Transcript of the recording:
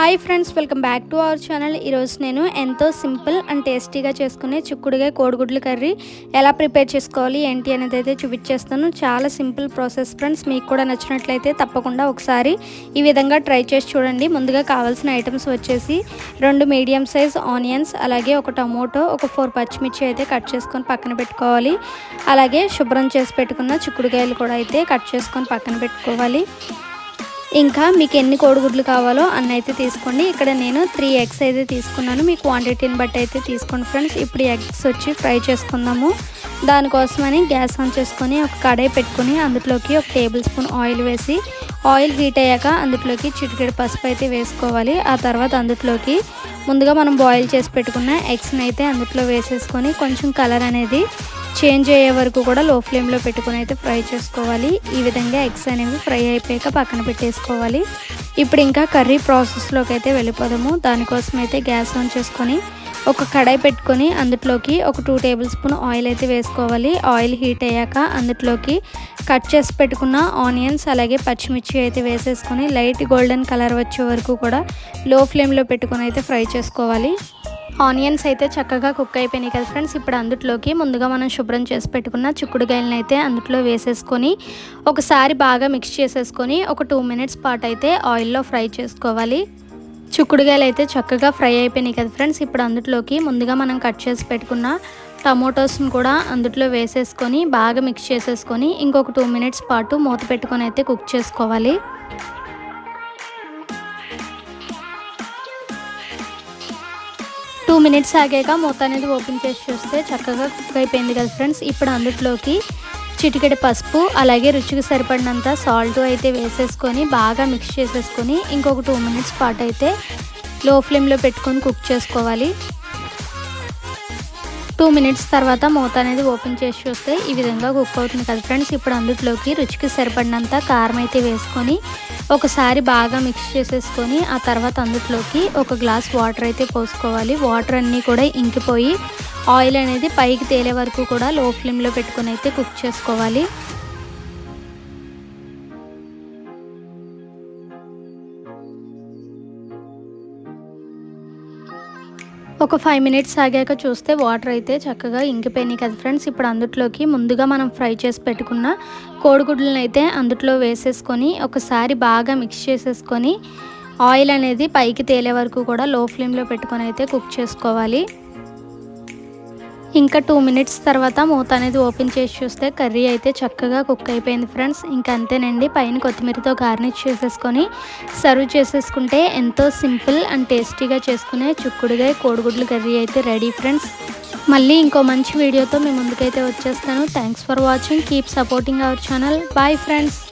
Hi friends welcome back to our channel ఈరోజు నేను ఎంతో సింపుల్ అండ్ టేస్టీగా చేసుకునే చిక్కుడుగా కోడిగుడ్లు కర్రీ ఎలా ప్రిపేర్ చేసుకోవాలి ఏంటి అనేది అయితే చూపించేస్తాను. చాలా సింపుల్ ప్రాసెస్ ఫ్రెండ్స్ మీకు కూడా నచ్చినట్లయితే తప్పకుండా ఒకసారి ఈ విధంగా ట్రై చేసి చూడండి. ముందుగా కావాల్సిన ఐటమ్స్ వచ్చేసి రెండు మీడియం సైజ్ ఆనియన్స్ అలాగే ఒక టమోటో ఒక ఫోర్ పచ్చిమిర్చి అయితే కట్ చేసుకొని పక్కన పెట్టుకోవాలి. అలాగే శుభ్రం చేసి పెట్టుకున్న చిక్కుడుకాయలు కూడా అయితే కట్ చేసుకొని పక్కన పెట్టుకోవాలి. ఇంకా మీకు ఎన్ని కోడిగుడ్లు కావాలో అన్న అయితే తీసుకోండి. ఇక్కడ నేను త్రీ ఎగ్స్ అయితే తీసుకున్నాను. మీ క్వాంటిటీని బట్టి అయితే తీసుకోండి ఫ్రెండ్స్ ఇప్పుడు ఎగ్స్ వచ్చి ఫ్రై చేసుకుందాము. దానికోసమని గ్యాస్ ఆన్ చేసుకొని ఒక కడాయి పెట్టుకొని అందులోకి ఒక టేబుల్ స్పూన్ ఆయిల్ వేసి ఆయిల్ హీట్ అయ్యాక అందులోకి చిటికెడు పసుపు అయితే వేసుకోవాలి. ఆ తర్వాత అందులోకి ముందుగా మనం బాయిల్ చేసి పెట్టుకున్న ఎగ్స్ని అయితే అందులో వేసేసుకొని కొంచెం కలర్ అనేది చేంజ్ అయ్యే వరకు కూడా లో ఫ్లేమ్లో పెట్టుకుని అయితే ఫ్రై చేసుకోవాలి. ఈ విధంగా ఎగ్స్ అనేవి ఫ్రై అయిపోయాక పక్కన పెట్టేసుకోవాలి. ఇప్పుడు ఇంకా కర్రీ ప్రాసెస్లోకి అయితే వెళ్ళిపోదాము. దానికోసం అయితే గ్యాస్ ఆన్ చేసుకొని ఒక కడాయి పెట్టుకొని అందులోకి ఒక టూ టేబుల్ స్పూన్ ఆయిల్ అయితే వేసుకోవాలి. ఆయిల్ హీట్ అయ్యాక అందులోకి కట్ చేసి పెట్టుకున్న ఆనియన్స్ అలాగే పచ్చిమిర్చి అయితే వేసేసుకొని లైట్ గోల్డెన్ కలర్ వచ్చే వరకు కూడా లో ఫ్లేమ్లో పెట్టుకొని అయితే ఫ్రై చేసుకోవాలి. ఆనియన్స్ అయితే చక్కగా కుక్ అయిపోయినాయి కదా ఫ్రెండ్స్. ఇప్పుడు అందుట్లోకి ముందుగా మనం శుభ్రం చేసి పెట్టుకున్న చిక్కుడుకాయలను అయితే అందుట్లో వేసేసుకొని ఒకసారి బాగా మిక్స్ చేసేసుకొని ఒక టూ మినిట్స్ పాటు అయితే ఆయిల్లో ఫ్రై చేసుకోవాలి. చిక్కుడుకాయలు అయితే చక్కగా ఫ్రై అయిపోయినాయి కదా ఫ్రెండ్స్. ఇప్పుడు అందుట్లోకి ముందుగా మనం కట్ చేసి పెట్టుకున్న టమోటోస్ని కూడా అందులో వేసేసుకొని బాగా మిక్స్ చేసేసుకొని ఇంకొక టూ మినిట్స్ పాటు మూత పెట్టుకొని అయితే కుక్ చేసుకోవాలి. మినిట్స్ ఆగాక మూత అనేది ఓపెన్ చేసి చూస్తే చక్కగా కుక్ అయిపోయింది కదా ఫ్రెండ్స్. ఇప్పుడు అందులోకి చిటికెడి పసుపు అలాగే రుచికి సరిపడినంత సాల్ట్ అయితే వేసేసుకొని బాగా మిక్స్ చేసేసుకొని ఇంకొక టూ మినిట్స్ పాటు అయితే లో ఫ్లేమ్లో పెట్టుకొని కుక్ చేసుకోవాలి. టూ మినిట్స్ తర్వాత మూత అనేది ఓపెన్ చేసి చూస్తే ఈ విధంగా కుక్ అవుతుంది కదా ఫ్రెండ్స్. ఇప్పుడు అందులోకి రుచికి సరిపడినంత కారం అయితే వేసుకొని ఒకసారి బాగా మిక్స్ చేసేసుకొని ఆ తర్వాత అందులోకి ఒక గ్లాస్ వాటర్ అయితే పోసుకోవాలి. వాటర్ అన్నీ కూడా ఇంకిపోయి ఆయిల్ అనేది పైకి తేలే వరకు కూడా లో ఫ్లేమ్లో పెట్టుకొని అయితే కుక్ చేసుకోవాలి. ఒక ఫైవ్ మినిట్స్ ఆగాక చూస్తే వాటర్ అయితే చక్కగా ఇంకిపోయినాయి కదా ఫ్రెండ్స్ ఇప్పుడు అందుట్లోకి ముందుగా మనం ఫ్రై చేసి పెట్టుకున్న కోడిగుడ్లను అయితే అందుట్లో వేసేసుకొని ఒకసారి బాగా మిక్స్ చేసేసుకొని ఆయిల్ అనేది పైకి తేలే వరకు కూడా లో ఫ్లేమ్లో పెట్టుకొని అయితే కుక్ చేసుకోవాలి. ఇంకా టూ మినిట్స్ తర్వాత మూత అనేది ఓపెన్ చేసి చూస్తే కర్రీ అయితే చక్కగా కుక్ అయిపోయింది ఫ్రెండ్స్ ఇంకా అంతేనండి పైన కొత్తిమీరతో గార్నిష్ చేసేసుకొని సర్వ్ చేసేసుకుంటే ఎంతో సింపుల్ అండ్ టేస్టీగా చేసుకునే చుక్కుడుగా కోడిగుడ్లు కర్రీ అయితే రెడీ ఫ్రెండ్స్ మళ్ళీ ఇంకో మంచి వీడియోతో మీ ముందుకైతే వచ్చేస్తాను. Thanks for watching keep supporting our channel bye friends